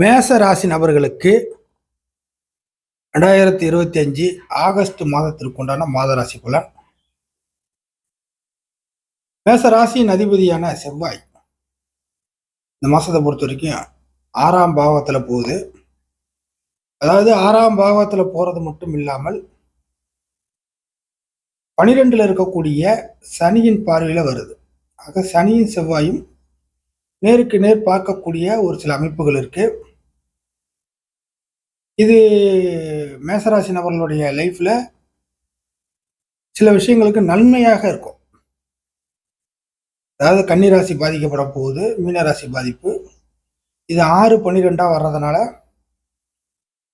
மேச ராசி நபர்களுக்கு ரெண்டாயிரத்தி இருபத்தி அஞ்சு ஆகஸ்ட் மாதத்திற்கு உண்டான மாத ராசி பலன். மேச ராசியின் அதிபதியான செவ்வாய் இந்த மாசத்தை பொறுத்த வரைக்கும் ஆறாம் பாவத்தில் போகுது. அதாவது ஆறாம் பாவத்தில் போகிறது மட்டும் இல்லாமல் பனிரெண்டில் இருக்கக்கூடிய சனியின் பார்வையில் வருது. ஆக சனியின் செவ்வாயும் நேருக்கு நேர் பார்க்கக்கூடிய ஒரு சில அமைப்புகள் இருக்கு. இது மேசராசி நபர்களுடைய லைஃப்பில் சில விஷயங்களுக்கு நன்மையாக இருக்கும். அதாவது கன்னிராசி பாதிக்கப்பட போகுது மீனராசி பாதிப்பு. இது ஆறு பன்னிரெண்டாக வர்றதுனால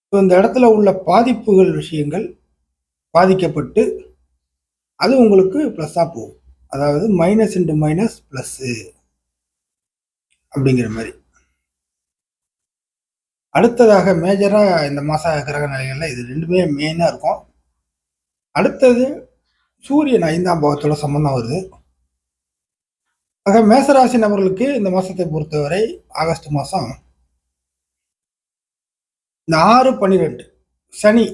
இப்போ இந்த இடத்துல உள்ள பாதிப்புகள் விஷயங்கள் பாதிக்கப்பட்டு அது உங்களுக்கு ப்ளஸ்ஸாக போகும். அதாவது மைனஸ் இன்ட்டு மைனஸ் ப்ளஸ்ஸு அப்படிங்கிற மாதிரி. அடுத்ததாக மேஜராக இந்த மாத கிரக நிலைகளில் இது ரெண்டுமே மெயினாக இருக்கும். அடுத்தது சூரியன் ஐந்தாம் பாவத்தோட சம்மந்தம் வருது. ஆக மேசராசி நபர்களுக்கு இந்த மாதத்தை பொறுத்தவரை ஆகஸ்ட் மாதம் இந்த ஆறு பன்னிரெண்டு சனி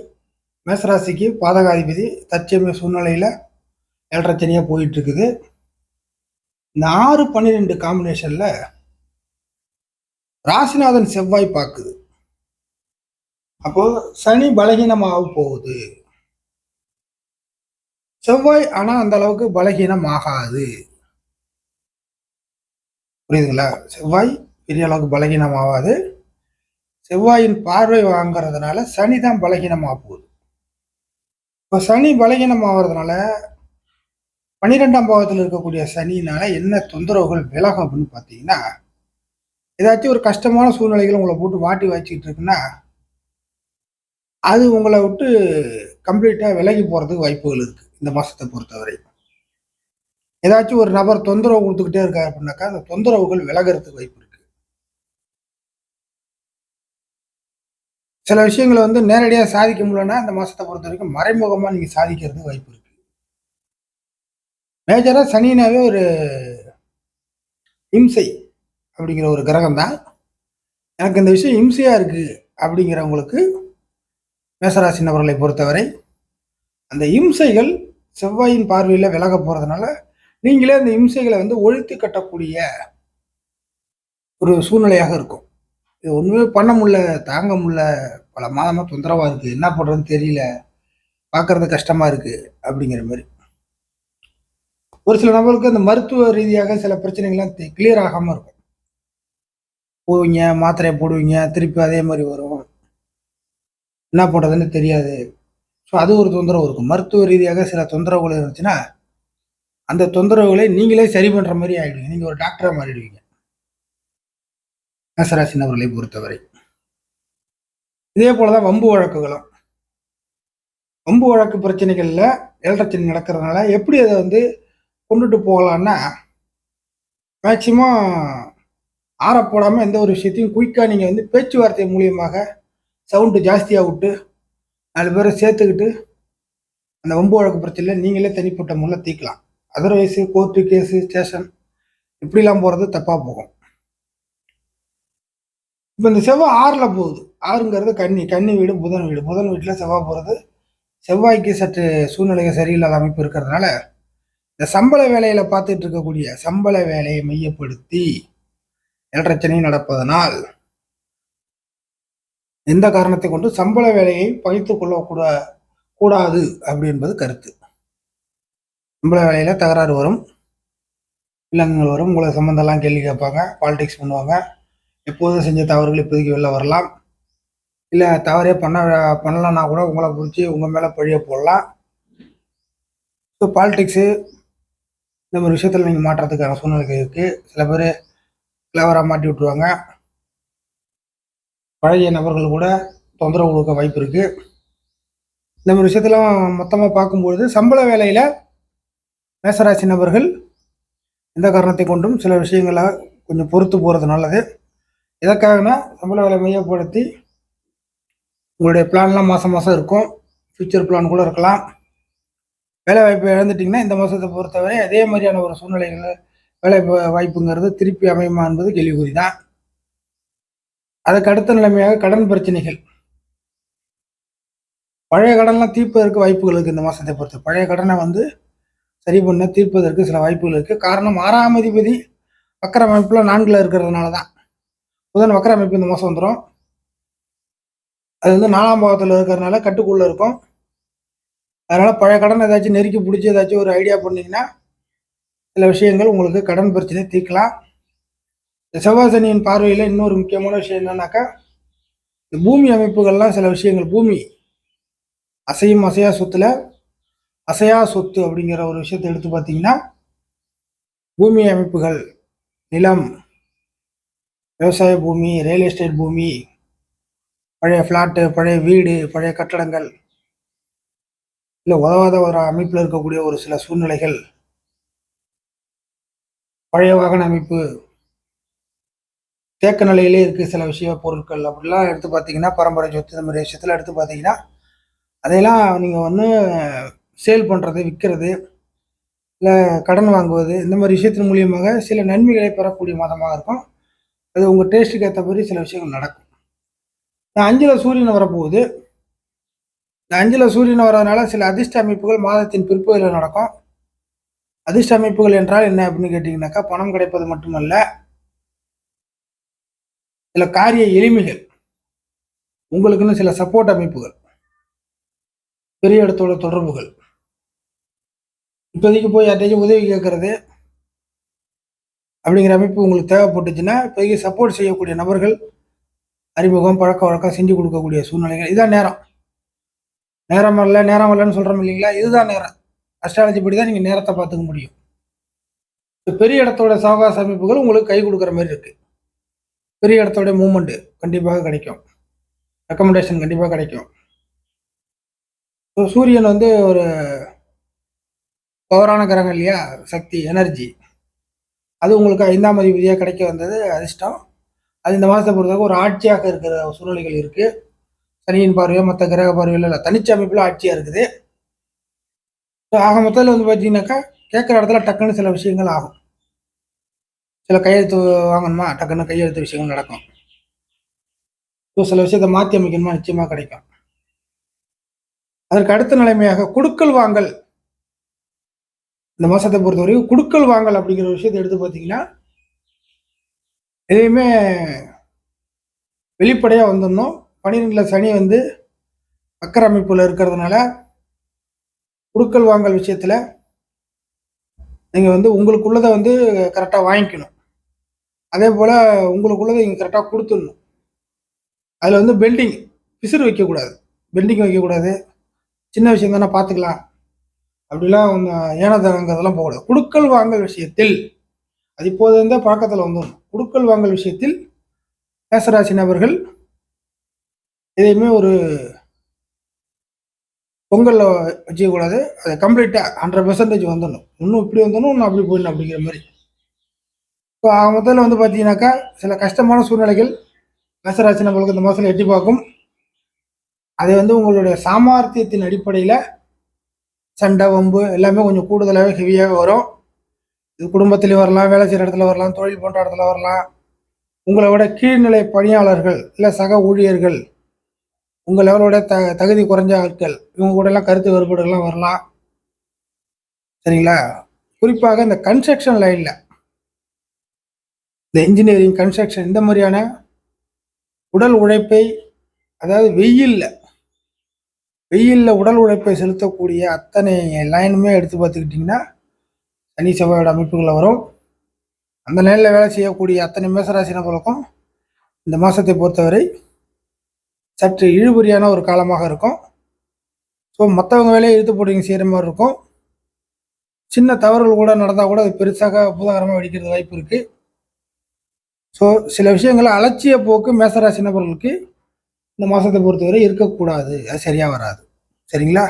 மேசராசிக்கு பாதகாதிபதி தற்சமய சூழ்நிலையில் ஏழரை சனியாக போயிட்டு இருக்குது இந்த ஆறு பன்னிரெண்டு காம்பினேஷனில் ராசிநாதன் செவ்வாய் பார்க்குது அப்போ சனி பலகீனமாக போகுது. செவ்வாய் ஆனா அந்த அளவுக்கு பலகீனம் ஆகாது புரியுதுங்களா? செவ்வாய் பெரிய அளவுக்கு பலகீனம் ஆகாது செவ்வாயின் பார்வை வாங்குறதுனால சனி தான் பலகீனமாக போகுது. இப்போ சனி பலகீனம் ஆகிறதுனால பன்னிரெண்டாம் பாவத்தில் இருக்கக்கூடிய சனினால என்ன தொந்தரவுகள் விலகும் அப்படின்னு பார்த்தீங்கன்னா ஏதாச்சும் ஒரு கஷ்டமான சூழ்நிலைகள் உங்களை போட்டு வாட்டி வச்சுக்கிட்டு இருக்குன்னா அது உங்களை விட்டு கம்ப்ளீட்டாக விலகி போகிறதுக்கு வாய்ப்புகள் இருக்குது இந்த மாதத்தை பொறுத்தவரை. ஏதாச்சும் ஒரு நபர் தொந்தரவு கொடுத்துக்கிட்டே இருக்காரு அப்படின்னாக்கா அந்த தொந்தரவுகள் விலகிறதுக்கு வாய்ப்பு இருக்குது சில விஷயங்களை வந்து நேரடியாக சாதிக்க முடியலன்னா இந்த மாதத்தை பொறுத்த வரைக்கும் மறைமுகமாக நீங்கள் சாதிக்கிறதுக்கு வாய்ப்பு இருக்குது மேஜராக சனினாவே ஒரு இம்சை அப்படிங்கிற ஒரு கிரகம் தான் எனக்கு இந்த விஷயம் இம்சையாக இருக்குது அப்படிங்கிறவங்களுக்கு மேசராசி நபர்களை பொறுத்தவரை அந்த இம்சைகள் செவ்வாயின் பார்வையில் விலக போகிறதுனால நீங்களே அந்த இம்சைகளை வந்து ஒழித்து கட்டக்கூடிய ஒரு சூழ்நிலையாக இருக்கும். இது ஒன்றுமே பண்ண முடியல தாங்க முடியல பல மாதமாக தொந்தரவாக இருக்குது என்ன பண்ணுறதுன்னு தெரியல. பார்க்குறது கஷ்டமாக இருக்குது அப்படிங்கிற மாதிரி. ஒரு சில நபர்களுக்கு அந்த மருத்துவ ரீதியாக சில பிரச்சனைகள்லாம் கிளியர் ஆகாமல் இருக்கும். போவீங்க மாத்திரையை போடுவீங்க திருப்பி அதே மாதிரி வரும். என்ன பண்ணுறதுன்னு தெரியாது. ஸோ அது ஒரு தொந்தரவு இருக்கும். மருத்துவ ரீதியாக சில தொந்தரவுகள் இருந்துச்சுன்னா அந்த தொந்தரவுகளை நீங்களே சரி பண்ணுற மாதிரி ஆகிடுவீங்க நீங்கள் ஒரு டாக்டராக மாறிடுவீங்க. மேசராசினவர்களை பொறுத்தவரை. இதே போல தான் வம்பு வழக்குகளும். வம்பு வழக்கு பிரச்சனைகளில் ஏழரச்சனை நடக்கிறதுனால எப்படி அதை வந்து கொண்டுட்டு போகலான்னா மேக்சிமம் ஆற போடாமல் எந்த ஒரு விஷயத்தையும் குயிக்காக நீங்கள் வந்து பேச்சுவார்த்தை மூலியமாக சவுண்டு ஜாஸ்தியாக விட்டு நாலு பேரை சேர்த்துக்கிட்டு அந்த வம்பு வழக்கு பிரச்சனையில் நீங்களே தனிப்பட்ட முறையில் தீக்கலாம். அதர்வைஸு கோர்ட்டு கேஸு ஸ்டேஷன் இப்படிலாம் போகிறது தப்பாக போகும். இப்போ இந்த செவ்வாய் ஆறில் போகுது. ஆறுங்கிறது கன்னி கன்னி வீடு புதன் வீடு. புதன் வீட்டில் செவ்வாய் போகிறது செவ்வாய்க்கு சற்று சூழ்நிலைகள் சரியில்லாத அமைப்பு இருக்கிறதுனால இந்த சம்பள வேலையில் பார்த்துட்டு இருக்கக்கூடிய சம்பள வேலையை மையப்படுத்தி ஏற்றச்சனை நடப்பதனால் எந்த காரணத்தை கொண்டு சம்பள வேலையை பகிர்த்து கொள்ளக்கூட கூடாது அப்படி என்பது கருத்து. சம்பள வேலையில் தகராறு வரும். இல்லங்கள் வரும். உங்களை சம்மந்தம்லாம் கேள்வி கேட்பாங்க. பாலிடிக்ஸ் பண்ணுவாங்க. எப்போதும் செஞ்ச தவறுகள் இப்போதைக்கு வெளில வரலாம். இல்லை தவறே பண்ண பண்ணலன்னா கூட உங்களை பிடிச்சி உங்கள் மேலே பழிய போடலாம். ஸோ பாலிடிக்ஸு இந்த மாதிரி விஷயத்தில் நீங்கள் மாற்றுறதுக்கான சூழ்நிலை இருக்குது சில பேர் கிளவராக மாட்டி விட்ருவாங்க பழைய நபர்கள் கூட தொந்தரவு கொடுக்க வாய்ப்பு இருக்குது இந்த மாதிரி விஷயத்தெல்லாம் மொத்தமாக பார்க்கும்பொழுது சம்பள வேலையில் மேசராசி நபர்கள் எந்த காரணத்தை கொண்டும் சில விஷயங்களை கொஞ்சம் பொறுத்து போகிறது நல்லது. எதற்காகனா சம்பள வேலை மையப்படுத்தி உங்களுடைய பிளான்லாம் மாதம் மாதம் இருக்கும். ஃபியூச்சர் பிளான் கூட இருக்கலாம். வேலை வாய்ப்பு இழந்துட்டிங்கன்னா இந்த மாதத்தை பொறுத்தவரை அதே மாதிரியான ஒரு சூழ்நிலைகள் வேலை வாய்ப்புங்கிறது திருப்பி அமையுமா என்பது கேள்விக்குறி தான் அதுக்கு அடுத்த நிலைமையாக கடன் பிரச்சனைகள். பழைய கடன்லாம் தீர்ப்பதற்கு வாய்ப்புகள் இருக்குது இந்த மாதத்தை பொறுத்து. பழைய கடனை வந்து சரி பண்ண தீர்ப்பதற்கு சில வாய்ப்புகள் இருக்குது காரணம் ஆறாம் அதிபதி வக்கர அமைப்பில் நான்கில் இருக்கிறதுனால தான் புதன் வக்கர அமைப்பு இந்த மாதம் வந்துடும் அது வந்து நாலாம் பாவத்தில் இருக்கிறதுனால கட்டுக்குள்ளே இருக்கும். அதனால் பழைய கடன் ஏதாச்சும் நெருக்கி பிடிச்சி ஏதாச்சும் ஒரு ஐடியா பண்ணிங்கன்னா சில விஷயங்கள் உங்களுக்கு கடன் பிரச்சனை தீர்க்கலாம். இந்த செவ்வாய் சனியின் பார்வையில் இன்னொரு முக்கியமான விஷயம் என்னன்னாக்கா இந்த பூமி அமைப்புகள்லாம் சில விஷயங்கள் பூமி அசையும் அசையா சொத்துல அசையா சொத்து அப்படிங்கிற ஒரு விஷயத்தை எடுத்து பார்த்தீங்கன்னா பூமி அமைப்புகள் நிலம் விவசாய பூமி ரியல் எஸ்டேட் பூமி பழைய ஃப்ளாட்டு பழைய வீடு பழைய கட்டடங்கள் இல்லை உதவாத ஒரு அமைப்பில் இருக்கக்கூடிய ஒரு சில சூழ்நிலைகள் பழைய வாகன அமைப்பு தேக்க நிலையிலே இருக்குது சில விஷய பொருட்கள். அப்படிலாம் எடுத்து பார்த்தீங்கன்னா பரம்பரை சொத்து இந்த மாதிரி விஷயத்தில் எடுத்து பார்த்தீங்கன்னா அதையெல்லாம் நீங்கள் வந்து சேல் பண்ணுறது விற்கிறது இல்லை கடன் வாங்குவது இந்த மாதிரி விஷயத்தின் மூலியமாக சில நன்மைகளை பெறக்கூடிய மாதமாக இருக்கும். அது உங்கள் டேஸ்ட்டுக்கு ஏற்ற மாதிரி சில விஷயங்கள் நடக்கும். இந்த அஞ்சில் சூரியன் வரப்போகுது. இந்த அஞ்சில் சூரியன் வரதுனால சில அதிர்ஷ்ட அமைப்புகள் மாதத்தின் பிற்பகுதியில் நடக்கும். அதிர்ஷ்ட அமைப்புகள் என்றால் என்ன அப்படின்னு கேட்டிங்கனாக்கா பணம் கிடைப்பது மட்டுமல்ல சில காரிய எளிமைகள் உங்களுக்குன்னு சில சப்போர்ட் அமைப்புகள் பெரிய இடத்தோட தொடர்புகள். இப்போதைக்கு போய் யார்ட்டையும் உதவி கேட்கறது அப்படிங்கிற அமைப்பு உங்களுக்கு தேவைப்பட்டுச்சுன்னா இப்போதைக்கு சப்போர்ட் செய்யக்கூடிய நபர்கள் அறிமுகம் பழக்க வழக்கம் செஞ்சு கொடுக்கக்கூடிய சூழ்நிலைகள். இதுதான் நேரம். நேரம் வரல நேரம் வரலன்னு சொல்கிறோம் இல்லைங்களா? இதுதான் நேரம். அஸ்ட்ராலஜி படி தான் நீங்கள் நேரத்தை பார்த்துக்க முடியும். இப்போ பெரிய இடத்தோட சாவகாச அமைப்புகள் உங்களுக்கு கை கொடுக்குற மாதிரி இருக்குது பெரிய இடத்தோட மூமெண்ட்டு கண்டிப்பாக கிடைக்கும். ரெக்கமெண்டேஷன் கண்டிப்பாக கிடைக்கும். ஸோ சூரியன் வந்து ஒரு பவரான கிரகம் இல்லையா? சக்தி எனர்ஜி அது உங்களுக்கு ஐந்தாம் அதிபதியாக கிடைக்க வந்தது அதிர்ஷ்டம். அது இந்த மாதத்தை பொறுத்தவரைக்கும் ஒரு ஆட்சியாக இருக்கிற சூழ்நிலைகள் இருக்குது சனியின் பார்வையோ மற்ற கிரக பார்வையில் இல்லை. தனிச்ச அமைப்பில் ஆட்சியாக இருக்குது. ஸோ ஆக மொத்தத்தில் வந்து பார்த்தீங்கன்னாக்கா கேட்குற இடத்துல டக்குன்னு சில விஷயங்கள் ஆகும். சில கையெழுத்து வாங்கணுமா? டக்குன்னு கையெழுத்து விஷயங்கள் நடக்கும். ஸோ சில விஷயத்தை மாற்றி அமைக்கணுமா? நிச்சயமாக கிடைக்கும். அதற்கு அடுத்த நிலைமையாக குடுக்கல் வாங்கல். இந்த மாசத்தை பொறுத்தவரைக்கும் குடுக்கல் வாங்கல் அப்படிங்கிற விஷயத்தை எடுத்து பார்த்தீங்கன்னா எதையுமே வெளிப்படையாக வந்துடணும். பன்னிரெண்டில் சனி வந்து அக்கர அமைப்பில் இருக்கிறதுனால குடுக்கல் வாங்கல் விஷயத்தில் நீங்கள் வந்து உங்களுக்குள்ளதை வந்து கரெக்டாக வாங்கிக்கணும். அதே போல் உங்களுக்குள்ளதை நீங்கள் கரெக்டாக கொடுத்துடணும். அதில் வந்து பெண்டிங் பிசுறு வைக்கக்கூடாது. பெண்டிங் வைக்கக்கூடாது. சின்ன விஷயம் தானே பார்த்துக்கலாம். அப்படிலாம் ஏனதனங்கிறதெல்லாம் போகக்கூடாது. குடுக்கல் வாங்கல் விஷயத்தில் அது இப்போது இருந்த பழக்கத்தில் வந்துடும் குடுக்கல் வாங்கல் விஷயத்தில் மேசராசி நபர்கள் எதையுமே ஒரு பொங்கலில் வச்சுக்கக்கூடாது. அதை கம்ப்ளீட்டாக ஹண்ட்ரட் பர்சன்டேஜ் வந்துடணும். இன்னும் இப்படி வந்துடணும் இன்னும் அப்படி போயிடணும் அப்படிங்கிற மாதிரி. இப்போ முதல்ல வந்து பார்த்தீங்கன்னாக்கா சில கஷ்டமான சூழ்நிலைகள் மேசராசி நம்மளுக்கு இந்த மாதத்தில் எட்டி பார்க்கும். அதை வந்து உங்களுடைய சாமர்த்தியத்தின் அடிப்படையில் சண்டை வம்பு எல்லாமே கொஞ்சம் கூடுதலாகவே ஹெவியாகவே வரும். இது குடும்பத்திலையும் வரலாம் வேலை செய்கிற இடத்துல வரலாம் தொழில் போன்ற இடத்துல வரலாம். உங்களை விட கீழ்நிலை பணியாளர்கள் இல்லை சக ஊழியர்கள் உங்கள் லெவலோட த தகுதி குறைஞ்ச ஆட்கள் இவங்க கூட எல்லாம் கருத்து வேறுபாடுகள்லாம் வரலாம். சரிங்களா? குறிப்பாக இந்த கன்ஸ்ட்ரக்ஷன் லைனில் இந்த இன்ஜினியரிங் கன்ஸ்ட்ரக்ஷன் இந்த மாதிரியான உடல் உழைப்பை அதாவது வெயிலில் வெயிலில் உடல் உழைப்பை செலுத்தக்கூடிய அத்தனை லைனுமே எடுத்து பார்த்துக்கிட்டிங்கன்னா சனி செவ்வாயோட அமைப்புகளில் வரும். அந்த நேரில் வேலை செய்யக்கூடிய அத்தனை மேசராசி நபர்களுக்கும் இந்த மாதத்தை பொறுத்தவரை சற்று இழுபறியான ஒரு காலமாக இருக்கும். ஸோ மற்றவங்க வேலையை இழுத்து போட்டு செய்கிற மாதிரி இருக்கும். சின்ன தவறுகள் கூட நடந்தால் கூட அது பெருசாக பூதாகரமாக வெடிக்கிறது வாய்ப்பு இருக்குது ஸோ சில விஷயங்களை அலட்சிய போக்கு மேசராசி நபர்களுக்கு இந்த மாதத்தை பொறுத்தவரை இருக்கக்கூடாது. அது சரியாக வராது. சரிங்களா?